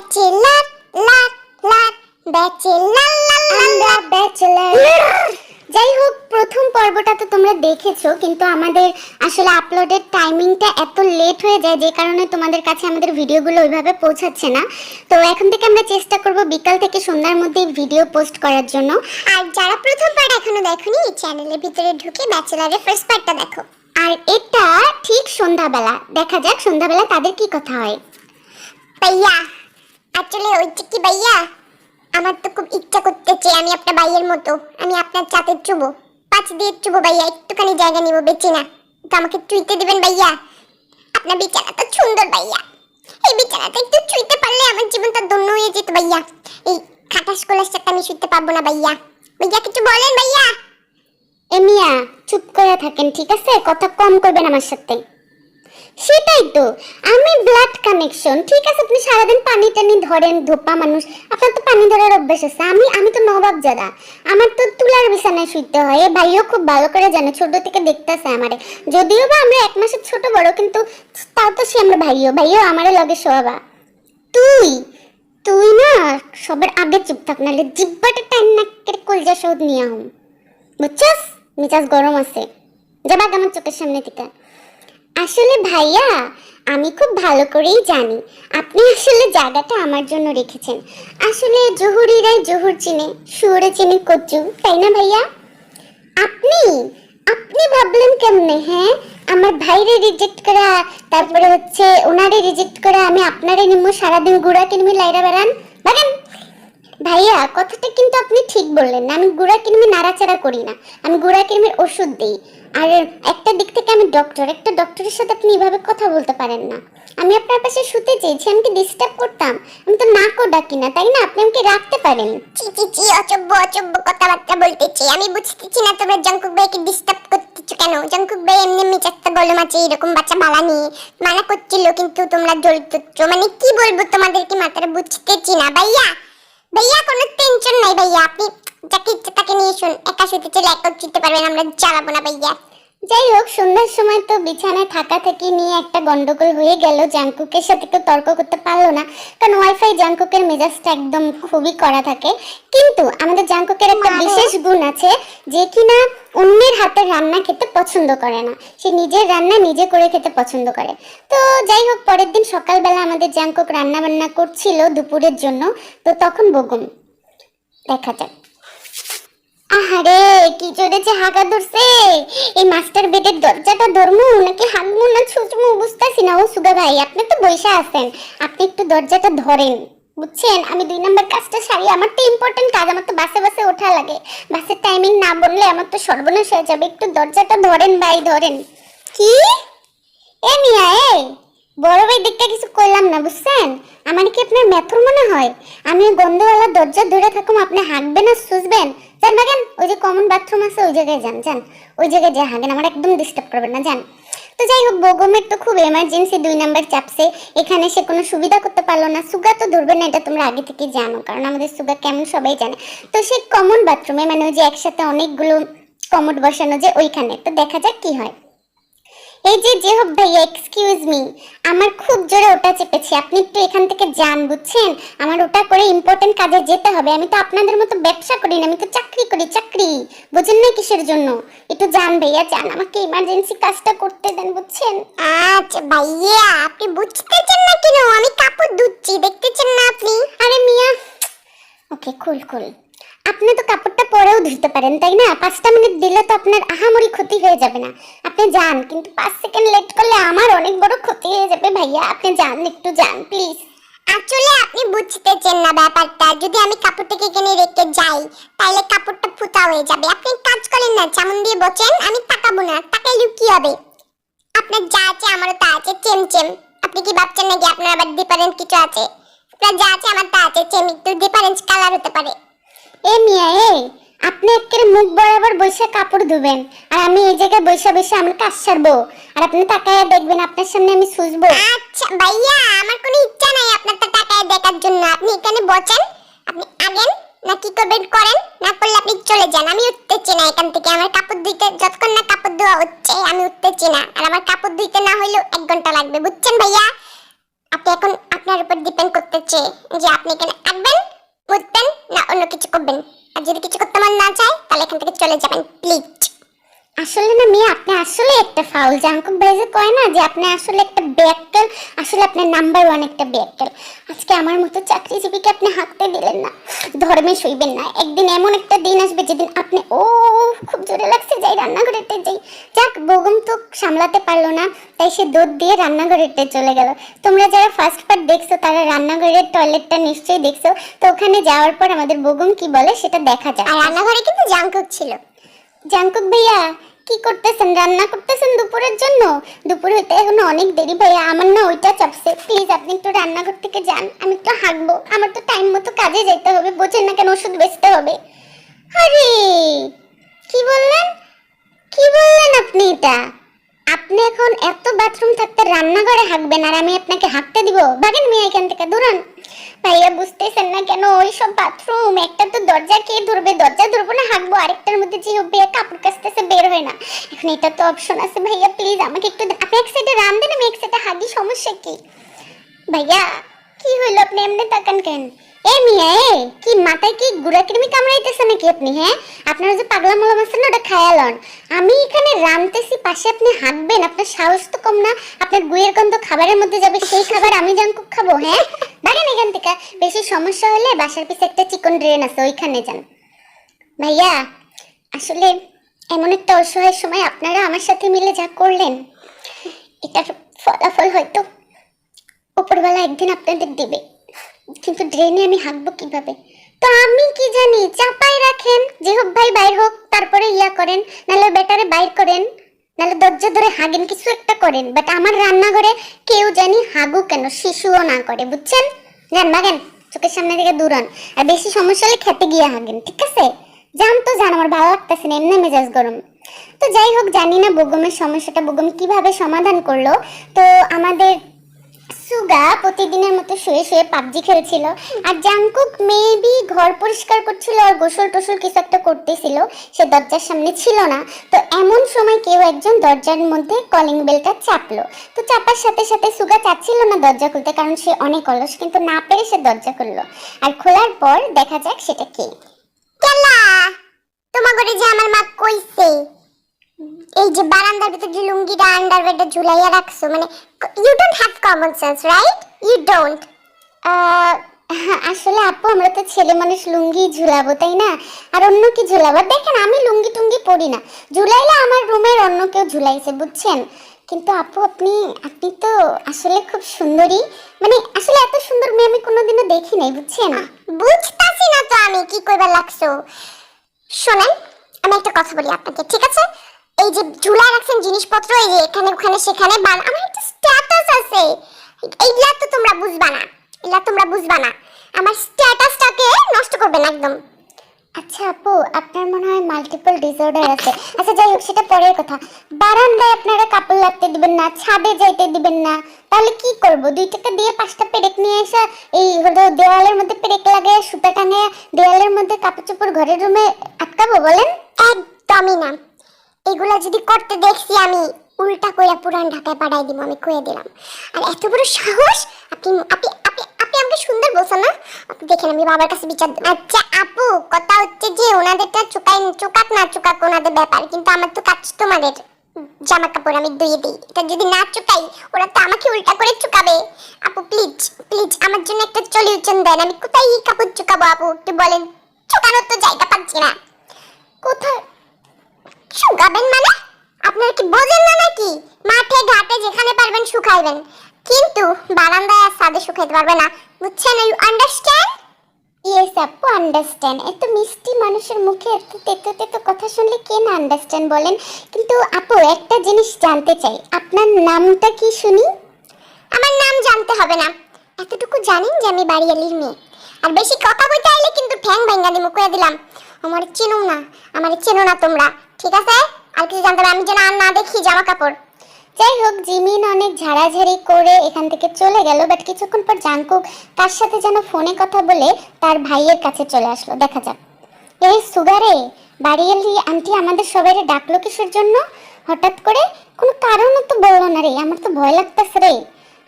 Bachelor লার লার bachelor আমরা ব্যাচেলার যাই হোক প্রথম পর্বটা তো তোমরা দেখেছ, কিন্তু আমাদের আসলে আপলোডের টাইমিংটা এত লেট হয়ে যায়, যে কারণে তোমাদের কাছে আমাদের ভিডিওগুলো ওইভাবে পৌঁছাচ্ছে না। তো এখন থেকে আমরা চেষ্টা করব বিকাল থেকে সন্ধ্যার মধ্যে ভিডিও পোস্ট করার জন্য। আর যারা প্রথম পার্ট এখনও দেখোনি, এই চ্যানেলের ভিতরে ঢুকে ব্যাচেলারের ফার্স্ট পার্টটা দেখো। আর এটা ঠিক সন্ধ্যাবেলা, দেখা যাক সন্ধ্যাবেলা তাদের কি কথা হয়। ভাইয়া আসলে হচ্ছে কি ভাইয়া? আমার তো খুব ইচ্ছা করতেছে আমি আপনার ভাইয়ের মতো, আমি আপনার চাতে চুবো। পাঁচ দিয়ে চুবো ভাইয়া, একটুখানি জায়গা নিব, বেঁচে না। তো আমাকে চুইতে দিবেন ভাইয়া? আপনার বিছানা তো সুন্দর ভাইয়া। এই বিছানাটা একটু চুইতে পারলে আমার জীবনটা ধন্য হয়ে যেত ভাইয়া। এই খাটাস কোলার সাথে আমি শুতে পারব না ভাইয়া। ভাইয়া, কিছু বলেন ভাইয়া? এমিয়া চুপ করে থাকেন, ঠিক আছে? কথা কম করবেন আমার সাথে। সেটাই তো। আমি ব্লাড কানেকশন ঠিক আছে? আপনি সারাদিন পানি টানি ধরেন, ধোপা মানুষ। আপনার তো পানি ধরার অভ্যাস আছে। আমি আমি তো নবাব যারা। আমার তো তুলার বিছানায় শুইতে হয়। ভাইও খুব ভালো করে জানে, ছোট থেকে দেখতেছে আমারে। যদিও বা আমরা এক মাসের ছোট বড়, কিন্তু তাও তো সে আমরা ভাইও। ভাইও আমারে লগে শোয়াবা। তুই তুই না সবার আগে চুপ থাক, নাহলে জিব্বাটা টাইম নাকের কলজা সহ নিয়ে আহম। বুঝছস? মিজাজ গরম আছে। যাবা আমার চোখের সামনে থেকে। আসলে ভাইয়া, আমি খুব ভালো করেই জানি। আপনি আসলে জায়গাটা আমার জন্য রেখেছেন। আসলে জহুরিরাই জহুর চিনে, শুয়োরে চিনে কচু, তাই না ভাইয়া? আপনি আপনি ভাবলেন কেমনে হ্যাঁ? আমার ভাইরে রিজেক্ট করা, তারপরে হচ্ছে ওনারে রিজেক্ট করা, আমি আপনারে নিমো সারাদিন গুড়া কিনমি লাইরা বেড়ান বাগান ভাইয়া, কথাটা কিন্তু আপনি ঠিক বললেন। আমি গুড়া কিনমি নাড়াচাড়া করি না। আমি গুড়া কিনমির ওষুধ দিই। আর একটা দিক থেকে আমি ডক্টর একটা ডক্টরের সাথে আপনি এভাবে কথা বলতে পারেন না। আমি আপনার পাশে শুতে চেয়েছি, আমি কি ডিস্টার্ব করতাম? আমি তো নাকও ডাকি না, তাই না? আপনি আমাকে রাখতে পারেন। চি চি চি অচব্য অচব্য কথাবার্তা বলতেছি, আমি বুঝতেছি না তোমরা জঙ্কুক ভাইকে ডিস্টার্ব করতেছো কেন? জঙ্কুক ভাই এমনি চারটা গলম আছে এরকম বাচ্চা বালা নিয়ে, মানা করছিল কিন্তু তোমরা জড়িত মানে কি বলব তোমাদেরকে মাথাটা বুঝতেছি না, ভাইয়া। ভাইয়া, কোনো টেনশন নাই ভাইয়া, আপনি যাকে ইচ্ছে তাকে নিয়ে শুন একা শুতে চলে একা শুতে পারবেন, আমরা জ্বালাবো না ভাইয়া। যাই হোক সন্ধ্যার সময় তো বিছানায় থাকা থেকে নিয়ে একটা গন্ডগোল হয়ে গেল। জাংকুকের সাথে কেউ তর্ক করতে পারল না কারণ ওয়াইফাই জাংকুকের মেজাজটা একদম খুবই করা থাকে। কিন্তু আমাদের জাংকুকের একটা বিশেষ গুণ আছে যে কিনা অন্যের হাতের রান্না খেতে পছন্দ করে না। সে নিজের রান্না নিজে করে খেতে পছন্দ করে। তো যাই হোক পরের দিন সকালবেলা আমাদের জাংকুক রান্না বান্না করছিল দুপুরের জন্য। তো তখন বগুম দেখা যাক। আহারে, কি চড়েছে হাগা ধরছে। এই মাস্টার বেডের দরজাটা ধরমু, নাকি হাগমু না ছুচমু, বুঝতেছি না। ও সুগা ভাই, আপনি তো বৈশা আছেন। আপনি একটু দরজাটা ধরেন। বুঝছেন? আমি দুই নাম্বার কাজটা সারি, আমার তো ইম্পর্টেন্ট কাজ, আমার তো বাসে বাসে ওঠা লাগে। বাসের টাইমিং না বললে আমার তো সর্বনাশ হয়ে যাবে। একটু দরজাটা ধরেন ভাই, ধরেন। কি? এ মিয়া, এ! বড় ভাই দিকটা কিছু কইলাম না, বুঝছেন? আমার কি আপনার মেথর মনে হয়? আমি গন্ধওয়ালা দরজা ধরে থাকুম, আপনি হাঁকবেন আর সুসবেন? যান ভাগেন ওই যে কমন বাথরুম আছে, ওই জায়গায় যান যান। ওই জায়গায় যা হাঁকেন আমার একদম ডিস্টার্ব করবেন না, যান। তো যাই হোক, বগমের তো খুব এমার্জেন্সি দুই নাম্বার চাপছে। এখানে সে কোনো সুবিধা করতে পারল না। সুগা তো ধরবে না, এটা তোমরা আগে থেকে জানো, কারণ আমাদের সুগা কেমন সবাই জানে। তো সে কমন বাথরুমে মানে ওই যে একসাথে অনেকগুলো কমোড বসানো যে ওইখানে। তো দেখা যাক কি হয়। এই যে হোক ভাইয়া এক্সকিউজ মি আমার খুব জোরে ওটা চেপেছে। আপনি একটু এখান থেকে যান বুঝছেন? আমার ওটা করে ইম্পর্টেন্ট কাজে যেতে হবে। আমি তো আপনাদের মতো ব্যবসা করি না আমি তো চাকরি করি চাকরি। বুঝেন না কিসের জন্য? একটু যান ভাইয়া যান। আমাকে ইমার্জেন্সি কাজটা করতে দেন বুঝছেন? আচ্ছা ভাইয়া আপনি বুঝতেছেন না কেন? আমি কাপড় ধুচ্ছি দেখতেছেন না আপনি? আরে মিয়া ওকে কুল কুল আপনি তো কাপড়টা পরেও ধুতে পারেন তাই না? পাঁচটা মিনিট দিলে তো আপনার আহামরি ক্ষতি হয়ে যাবে না। আপনি যান কিন্তু পাঁচ সেকেন্ড লেট করলে আমার অনেক বড় ক্ষতি হয়ে যাবে ভাইয়া। আপনি যান একটু যান প্লিজ আসলে আপনি বুঝতেছেন না ব্যাপারটা। যদি আমি কাপড়টাকে এখানে রেখে যাই তাহলে কাপড়টা ফুটা হয়ে যাবে। আপনি কাজ করেন না চামন দিয়ে বসেন আমি তাকাবো না তাকাইলে কি হবে? আপনার যা আছে আমারও তা আছে চেম চেম। আপনি কি ভাবছেন নাকি আপনার আবার ডিফারেন্ট কিছু আছে? আপনার যা আছে আমার তা আছে চেম। একটু ডিফারেন্স কালার হতে পারে। এ মিয়া এ! আপনি একের মুখ বরাবর বসে কাপড় ধুবেন, আর আমি এই জায়গায় বসে বসে আমার কাজ সারবো। আর আপনি তাকায় দেখবেন, আপনার সামনে আমি সুজবো। আচ্ছা ভাইয়া, আমার কোনো ইচ্ছা নাই আপনার তো তাকায় দেখার জন্য। আপনি এখানে বসেন, আপনি আগেন, না কি করবেন করেন, না করলে আপনি চলে যান। আমি উঠতেছি না এখান থেকে, আমার কাপড় ধুইতে, যতক্ষণ না কাপড় ধোয়া হচ্ছে, আমি উঠতেছি না। আর আমার কাপড় ধুইতে না হইলেও এক ঘণ্টা লাগবে, বুঝছেন ভাইয়া? আপনি এখন আপনার উপর ডিপেন্ড করতেছে যে আপনি এখানে থাকবেন বুঝবেন না অন্য কিছু করবেন আর যদি কিছু করতে মন না চায় তাহলে এখান থেকে চলে যাবেন প্লিজ আসলে না মেয়ে আপনি আসলে একটা ফাউল জাঙ্কুক ভাই যে কয় না যে আপনি আসলে একটা ব্যাকটেল আসলে আপনার নাম্বার ওয়ান একটা ব্যাকটেল আজকে আমার মতো চাকরিজীবীকে আপনি হাঁকতে দিলেন না ধর্মে সইবেন না। একদিন এমন একটা দিন আসবে যেদিন আপনি ও খুব জোরে লাগছে যাই রান্নাঘরেতে যাই। যাক বগম তো সামলাতে পারল না তাই সে দুধ দিয়ে রান্নাঘরেতে চলে গেল। তোমরা যারা ফার্স্ট পার্ট দেখছ তারা রান্নাঘরের টয়লেটটা নিশ্চয়ই দেখছ। তো ওখানে যাওয়ার পর আমাদের বগম কি বলে সেটা দেখা যায় আর রান্নাঘরে কিন্তু জাঙ্কুক ছিল। জাঙ্কুক ভাইয়া কি করতেছেন? রান্না করতেছেন দুপুরের জন্য? দুপুর হইতে এখনও অনেক দেরি ভাইয়া। আমার না ওইটা চাপছে। প্লিজ আপনি একটু রান্নাঘর থেকে যান। আমি একটু হাঁকবো আমার তো টাইম মতো কাজে যেতে হবে। বোঝেন না কেন ওষুধ বেচতে হবে। আরে! কি বললেন? কি বললেন আপনি এটা? আপনি এখন এত বাথরুম থাকতে রান্নাঘরে হাঁকবেন আর আমি আপনাকে হাঁকতে দিব। ভাগেন মেয়ে এখান থেকে, দূরান। ভাইয়া বুঝতেছেন না কেন? ওই সব বাথরুম একটা তো দরজা, কে ধরবে? দরজা ধরবো না হাঁকবো আরেকটার মধ্যে যে হবে কাপড় কাচতেছে, বের হয় না। এখন এটা তো অপশন আছে ভাইয়া প্লিজ আমাকে একটু আপনি এক সাইডে রান দেন আমি এক সাইডে হাগি সমস্যা কি? ভাইয়া, কি হইল? আপনি এমনি তাকান কেন? এ মিয়া, এ, কি মাথায় কি গুড়া কৃমি কামড়াইতেছে নাকি আপনি হ্যাঁ? আপনার যে পাগলা মলম আছে না, ওটা খায়ালন আমি এখানে রানতেছি, পাশে আপনি হাঁকবেন আপনার সাহস তো কম না। আপনার গুয়ের গন্ধ খাবারের মধ্যে যাবে, সেই খাবার আমি জাঙ্কুক খাব হ্যাঁ? বাড়েন এখান থেকে। বেশি সমস্যা হলে বাসার পিছে একটা চিকন ড্রেন আছে, ওইখানে যান। ভাইয়া, আসলে এমন একটা অসহায় সময় আপনারা আমার সাথে মিলে যা করলেন, এটার ফলাফল হয়তো উপরবেলা একদিন আপনাদের দিবে। কিন্তু ড্রেনে আমি হাঁকবো কীভাবে? তো আমি কি জানি চাপাই রাখেন, যে হোক ভাই বাইর হোক, তারপরে ইয়া করেন, নাহলে বেটারে বাইর করেন, নাহলে দরজা ধরে হাগেন, কিছু একটা করেন। বাট আমার রান্নাঘরে কেউ জানি হাগু কেন, শিশুও না করে, বুঝছেন? যান, ভাগেন, চোখের সামনে থেকে দূরান আর বেশি সমস্যা হলে খেতে গিয়ে হাগেন, ঠিক আছে? জান তো জান আমার ভালো লাগতেছে না, এমনি মেজাজ গরম। তো যাই হোক, জানি না বগমের সমস্যাটা, বগম কীভাবে সমাধান করল। তো আমাদের সুগা প্রতিদিনের মতো শুয়ে শুয়ে পাবজি খেলছিল। আর জাংকুক মেবি ঘর পরিষ্কার করছিল আর গোসল টোসল কিছু একটা করতেছিল, সে দরজার সামনে ছিল না। তো এমন সময় কেউ একজন দরজার মধ্যে কলিং বেলটা চাপলো। তো চাপার সাথে সাথে সুগা চাচ্ছিল না দরজা খুলতে কারণ সে অনেক অলস, কিন্তু না পেরে সে দরজা খুললো। আর খোলার পর দেখা যাক সেটা কে। কেলা! তোমাকে যে আমার মা কইছে। এই যে বারান্দার ভিতর যে লুঙ্গিটা আন্ডারওয়্যারটা ঝুলাইয়া রাখছো মানে you don't have common sense right you don't আসলে আপু আমরা তো ছেলে মানুষ লুঙ্গি ঝুলাবো তাই না? আর অন্য কি ঝুলাবো? দেখেন আমি লুঙ্গি টুঙ্গি পরি না। ঝুলাইলে আমার রুমের অন্য কেউ ঝুলাইছে বুঝছেন? কিন্তু আপু আপনি আপনি তো আসলে খুব সুন্দরী। মানে আসলে এত সুন্দর মেয়ে আমি কোনোদিনও দেখি নাই বুঝছেন? বুঝতাছি না তো আমি কি কইবার লাগছো? শোনেন আমি একটা কথা বলি আপনাকে ঠিক আছে? এই যে ঝুলায় রাখছেন জিনিসপত্র এই যে এখানে ওখানে সেখানে বান আমার একটা স্ট্যাটাস আছে। এইগুলা তো তোমরা বুঝবা না এগুলা তোমরা বুঝবা না। আমার স্ট্যাটাসটাকে নষ্ট করবে না একদম। আচ্ছা আপু আপনার মনে হয় মাল্টিপল ডিসঅর্ডার আছে। আচ্ছা যাই হোক সেটা পরের কথা। বারান্দায় আপনারা কাপড় লাগতে দিবেন না ছাদে যাইতে দিবেন না। তাহলে কি করব? দুই টাকা দিয়ে পাঁচটা পেরেক নিয়ে এসে এই হলো দেওয়ালের মধ্যে পেরেক লাগে সুতা টাঙে দেওয়ালের মধ্যে কাপড় চোপড় ঘরের রুমে আটকাবো বলেন? একদমই না। এগুলা যদি করতে দেখছি আমি, উল্টা কইরা পুরান ঢাকায় পাঠাই দিব, আমি কয়ে দিলাম। আর এত বড় সাহস? আপনি আপনি আপনি আপনি আমাকে সুন্দর বলছেন না? আপনি দেখেন আমি বাবার কাছে বিচার। আচ্ছা আপু, কথা হচ্ছে যে ওনাদেরটা চুকাই চুকাক না চুকাক ওনাদের ব্যাপার, কিন্তু আমার তো কাজ তোমাদের জামা কাপড় আমি ধুয়ে দিই। এটা যদি না চুকাই, ওরা তো আমাকে উল্টা করে চুকাবে। আপু প্লিজ প্লিজ আমার জন্য একটা সলিউশন দেন। আমি কোথায় এই কাপড় চুকাবো, আপু? একটু বলেন। চুকানোর তো জায়গা পাচ্ছি না। কোথায় শুকাবেন মানে? আপনারা কি বোঝেন না নাকি? মাঠে, ঘাটে যেখানে পারবেন শুকাইবেন। কিন্তু বারান্দায় আর ছাদে শুকাইতে পারবে না। বুঝছেন? ইউ আন্ডারস্ট্যান্ড ইয়েস আপু আন্ডারস্ট্যান্ড এত মিষ্টি মানুষের মুখে এত তেতো তেতো কথা শুনলে কে না আন্ডারস্ট্যান্ড বলেন? কিন্তু আপু, একটা জিনিস জানতে চাই। আপনার নামটা কি শুনি? আমার নাম জানতে হবে না। এতটুকু জানেন যে আমি বাড়িয়ালির মেয়ে। আর বেশি কথা বলতে আইলে কিন্তু ঠ্যাং ভেঙ্গা দিমু কয়ে দিলাম। আমার চেনো না। আমার চেনো না তোমরা। ঠিক আছে? আর কিছু জানতে আমি যেন আর না দেখি জামা কাপড় যাই হোক, জিমিন অনেক ঝাড়াঝাড়ি করে এখান থেকে চলে গেল বাট কিছুক্ষণ পর জাঙ্কুক তার সাথে যেন ফোনে কথা বলে তার ভাইয়ের কাছে চলে আসলো। দেখা যাক। এই সুগারে, বাড়িয়ালি আন্টি আমাদের সবাই ডাকলো কিসের জন্য? হঠাৎ করে কোনো কারণও তো বলল না রে, আমার তো ভয় লাগতেছে রে।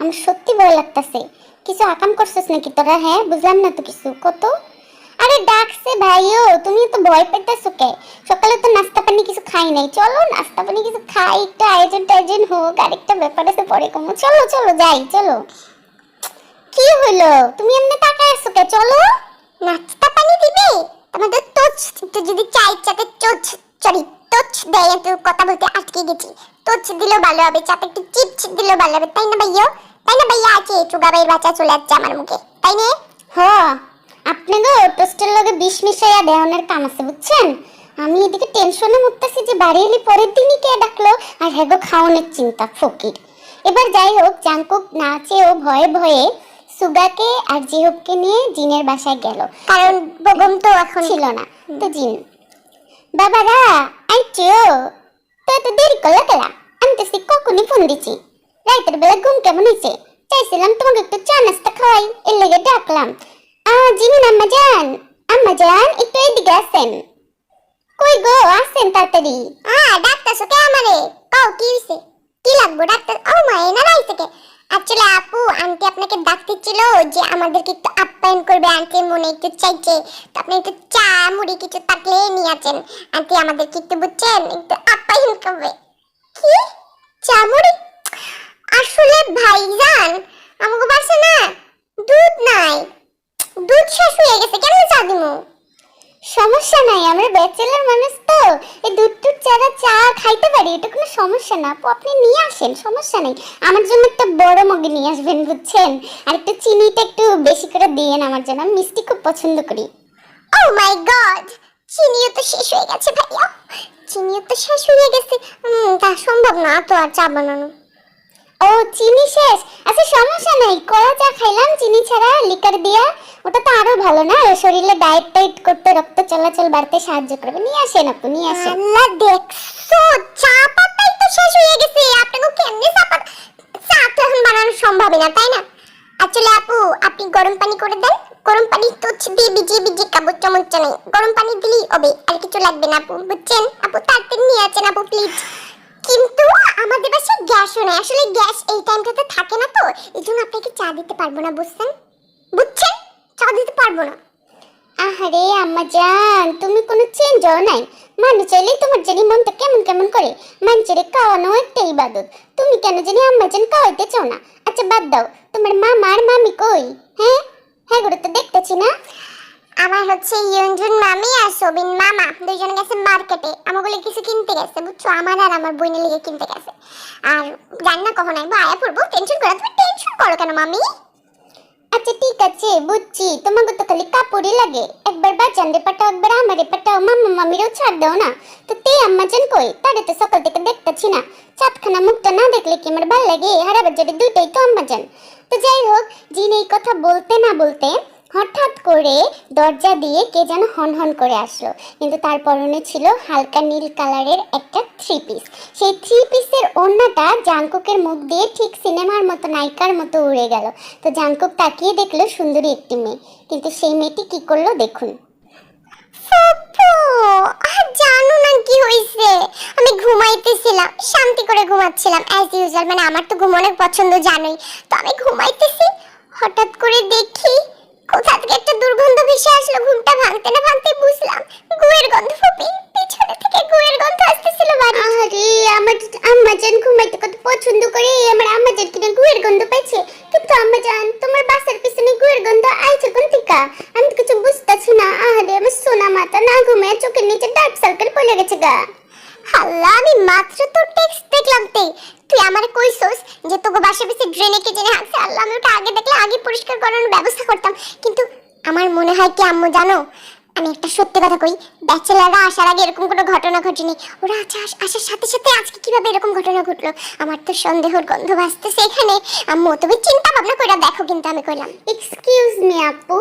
আমার সত্যি ভয় লাগতাছে। কিছু আকাম করছিস নাকি তোরা হ্যাঁ? বুঝলাম না তো কিছু। কত? আরে ডাকছে ভাইও তুমি তো ভয় পেতেছো কে? সকালে তো নাস্তা পানি কিছু খাই নাই। চলো, নাস্তা পানি কিছু খাই, একটা আয়োজন টায়োজন হোক, আরেকটা ব্যাপার আছে, পরে কমো। চলো চলো, যাই, চলো। কি হলো? তুমি এমনি তাকায় আছো কে? চলো। নাস্তা পানি দিবে? আমাদের তোচ যদি চাই চাতে চোচ সরি তোচ দেয় একটু কথা বলতে আটকে গেছি। তোচ দিলেও ভালো হবে চাতে একটু চিপস দিলেও ভালো হবে, তাই না ভাইয়া তাই না ভাইয়া? আছে চুগা ভাইয়ের বাচ্চা চলে যাচ্ছে আমার মুখে, তাই না? হ্যাঁ আপনি তো টোস্টের লগে বিষ মিশাইয়া দেওয়ানের কাম আছে বুঝছেন? আমি এদিকে টেনশনে মরতেছি যে বাড়ি এলি পরের দিনই কে ডাকলো আর হ্যাগো খাওয়ানোর চিন্তা ফকির। এবার যাই হোক জাঙ্কুক নাচেও ভয়ে ভয়ে সুগাকে আর জিহুবকে নিয়ে জিনের বাসায় গেল। কারণ বগম তো এখন ছিল না তো জিন। বাবারা আইছো তো এত দেরি করল কেলা? আমি তো সে কখনই ফোন দিছি। রাতের বেলা ঘুম কেমন হয়েছে চাইছিলাম তোমাকে একটু চা নাস্তা খাওয়াই এর লেগে ডাকলাম। আ, জিমিন আম্মা যান আম্মা যান একটু এদিকে আসেন। কই গো, আসেন তাড়াতাড়ি। আ ডাক্তারছো কে আমারে। কও, কি হইছে? কি লাগবো ডাক্তার? ও মা এনা রাইছে কে? আসলে আপু, আন্টি আপনাকে ডাকতে ছিল যে আমাদেরকে একটু আপ্যায়ন করবে। আন্টি মনে একটু চাইছে। তো আপনি একটু চা, মুড়ি কিছু থাকলে নিয়ে আছেন আন্টি আমাদেরকে একটু বুঝছেন? একটু আপ্যায়ন করবে। কি? চা, মুড়ি? আসলে ভাইজান, আমাকে বাসে না, দুধ নাই। দুধ শেষ হয়ে গেছে কেমন চা দিমু সমস্যা নাই, আমরা ব্যাচেলার মানুষ তো। এই দুধ টুধ ছাড়া চা খাইতে পারি, এটা কোনো সমস্যা না। আপু, আপনি নিয়ে আসেন, সমস্যা নেই। আমার জন্য একটা বড় মগে নিয়ে আসবেন, বুঝছেন? আর একটু চিনিটা একটু বেশি করে দিয়েন আমার জন্য, আমি মিষ্টি খুব পছন্দ করি। ও মাই গড চিনিও তো শেষ হয়ে গেছে, ভাইয়া। চিনিও তো শেষ হয়ে গেছে। তা সম্ভব না তো আর চা বানানো। ও, চিনি শেষ? আচ্ছা সমস্যা নাই। কলা চা খাইলাম, চিনি ছাড়া লিকার দিয়া। ওটা তো আরও ভালো না? শরীরে ডায়েট টাইট করতে রক্ত চলাচল বাড়তে সাহায্য করবে। নিয়ে আসেন আপু, নিয়ে আসেন। আল্লাহ, দেখছ? চা পাতাই তো শেষ হয়ে গেছে। আপনাকে কেমনে চা পাতা চা তো এখন বানানো সম্ভব না, তাই না? আসলে আপু, আপনি গরম পানি করে দেন। গরম পানি তো দিয়ে ভিজিয়ে ভিজিয়ে খাব চমচ্চা নেই গরম পানি দিলেই হবে, আর কিছু লাগবে না আপু, বুঝছেন? আপু, তাড়াতাড়ি নিয়ে আসেন আপু প্লিজ কিন্তু আমাদের বাসায় গ্যাসও নেই। আসলে গ্যাস এই টাইমটাতে থাকে না তো। এই জন্য আপনাকে চা দিতে পারব না, বুঝছেন? বুঝছেন? চা দিতে পারব না। আহারে, আম্মা জান, তুমি কোনো চেঞ্জ নাই। মানুষ চাইলেই তোমার জানি মনটা কেমন কেমন করে। মানুষের খাওয়ানো একটা ইবাদত। তুমি কেন জানি আম্মা জান খাওয়াইতে চাও না। আচ্ছা বাদ দাও। তোমার মামা আর মামি কই? হ্যাঁ? হ্যাঁ করে তো দেখতেছি না। আমার হচ্ছে ইয়ঞ্জুন মামি আর সবিন মামা। দুইজন গেছে মার্কেটে আমাগুলো কিছু কিনতে গেছে, বুঝছ? আমার আর আমার বোনের লিগে কিনতে গেছে। আর জানি না কখন আইবো আয়া পড়ব। টেনশন করো, তুমি টেনশন করো কেন মামি? আচ্ছা ঠিক আছে, বুঝছি। তোমাকে তো খালি কাপড়ই লাগে। একবার বাজানরে পাঠাও, একবার আমারে পাঠাও। মাম্মা মামিরেও ছাড় দাও না। তো তে আম্মা জান কই? তারে তো সকাল থেকে দেখতেছি না। চাঁদখানা মুখটা না দেখলে কি আমার ভালো লাগে? হারা বাজারে দুইটাই তো আম্মা যান তো যাই হোক জিন এই কথা বলতে না বলতে হঠাৎ করে দরজা দিয়ে কে যেন হন হন করে আসলো। কিন্তু তার পরনে ছিল হালকা নীল কালারের একটা থ্রি পিস সেই থ্রি পিসের ওড়নাটা জাংকুকের মুখ দিয়ে ঠিক সিনেমার মতো, নায়িকার মতো উড়ে গেল। তো জাংকুক তাকিয়ে দেখল সুন্দরী একটি মেয়ে। কিন্তু সেই মেয়েটি কি করল দেখুন। জানো না কি হয়েছে আমি ঘুমাইতেছিলাম, শান্তি করে ঘুমাচ্ছিলাম অ্যাজ ইউজুয়াল মানে আমার তো ঘুমানোর পছন্দ জানোই। তো আমি ঘুমাইতেছি, হঠাৎ করে দেখি কোথা থেকে একটা দুর্গন্ধ ভেসে আসলো? ঘুমটা ভাঙতে না ভাঙতে বুঝলাম গুয়ের গন্ধ ফুপি। পিছনে থেকে গুয়ের গন্ধ আসতেছিল বাড়ি আরে আমার আম্মা জান ঘুমাইতে কত পছন্দ করে আমার আম্মা জান কিনা গুয়ের গন্ধ পাইছে। কিন্তু আম্মা জান তোমার বাসার পিছনে গুয়ের গন্ধ আইছে কোন থেকে? আমি তো কিছু বুঝতেছি না। আরে আমার সোনা মাথা না ঘুমায় চোখের নিচে ডার্ক সার্কেল পড়ে গেছে গা। হাল্লা আমি মাত্র তো টেক্সট দেখলাম তে। তুই আমারে কইছস যে তোকে বাসা বেশি ড্রেনে কে জেনে হাঁকছে আল্লাহ, আমি ওটা আগে দেখলে আগে পরিষ্কার করানোর ব্যবস্থা করতাম। কিন্তু আমার মনে হয় কি আম্মু জানো আমি একটা সত্যি কথা কই, ব্যাচেলাররা আসার আগে এরকম কোনো ঘটনা ঘটেনি। ওরা আচ্ছা আসার সাথে সাথে আজকে কীভাবে এরকম ঘটনা ঘটলো? আমার তো সন্দেহর গন্ধ ভাসতেছে এখানে। আম্মু, তুমি চিন্তা ভাবনা করে দেখো কিন্তু আমি কইলাম। এক্সকিউজ মি আপু।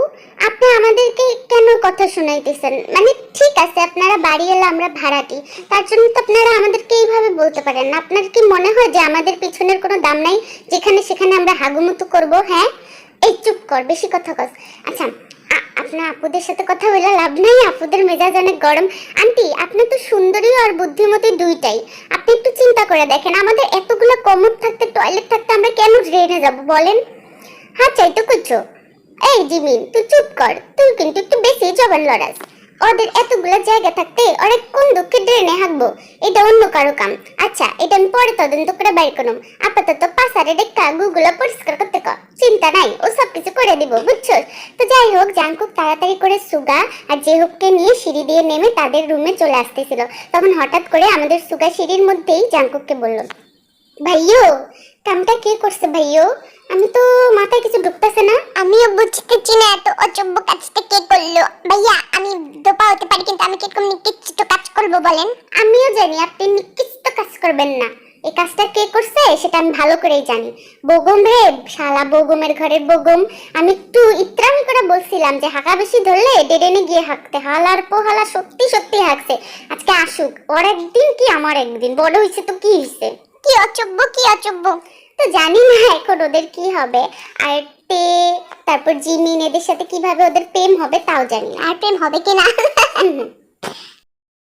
আপনি আমাদেরকে কেন কথা শোনাইতেছেন? মানে ঠিক আছে, আপনারা বাড়ি এলে আমরা ভাড়াটি। তার জন্য তো আপনারা আমাদেরকে এইভাবে বলতে পারেন না। আপনার কি মনে হয় যে আমাদের পিছনের কোনো দাম নাই? যেখানে সেখানে আমরা হাগুমুতু করব হ্যাঁ? এই চুপ কর, বেশি কথা কস। আচ্ছা আপনার আপুদের সাথে কথা বলে লাভ নাই, আপুদের মেজাজ অনেক গরম। আন্টি আপনি তো সুন্দরী আর বুদ্ধিমতী দুইটাই। আপনি একটু চিন্তা করে দেখেন, আমাদের এতগুলো কমোড থাকতে, টয়লেট থাকতে আমরা কেন ড্রেনে যাব বলেন? হ্যাঁ চাই তো কুচো এই জিমিন তুই চুপ কর, তুই কিন্তু একটু বেশি জবান লড়াস ওদের এতগুলো জায়গা থাকতে ওরা কোন দুঃখে ড্রেনে হাঁকবো? এটা অন্য কারও কাম। আচ্ছা এটা আমি পরে তদন্ত করে বাইর করুম। আপাতত পাসারে ডেকা গুগল পরিষ্কার করতে কর চিন্তা নাই, ও সব কিছু করে দিব, বুঝছ? তো যাই হোক জাঙ্কুক তাড়াতাড়ি করে সুগা আর যে জেহুককে নিয়ে সিঁড়ি দিয়ে নেমে তাদের রুমে চলে আসতেছিল। তখন হঠাৎ করে আমাদের সুগা সিঁড়ির মধ্যেই জাঙ্কুককে বলল, ভাইয়ো কামটা কে করছে ভাইয়ো আমি তো মাথায় কিছু ঢুকতেছে না। আমিও বুঝতেছি না এত অচব্য কাজটা কে করল। ভাইয়া আমি দোপা হতে পারি কিন্তু আমি কীরকম নিকৃষ্ট কাজ করব বলেন? আমিও জানি আপনি নিকৃষ্ট কাজ করবেন না। এই কাজটা কে করছে সেটা আমি ভালো করেই জানি। বগম রে শালা বগমের ঘরের বগম। আমি একটু ইত্রামি করে বলছিলাম যে হাঁকা বেশি ধরলে ডেডেনে গিয়ে হাঁকতে। হালার পোহালা সত্যি সত্যি হাঁকছে। আজকে আসুক। ওর একদিন কি আমার একদিন? বড় হয়েছে তো কি হয়েছে কি অচব্য কি অচব্য তো জানি না এখন ওদের কি হবে। আর পে তারপর জিমিন এদের সাথে কীভাবে ওদের প্রেম হবে তাও জানি না। আর প্রেম হবে কি না?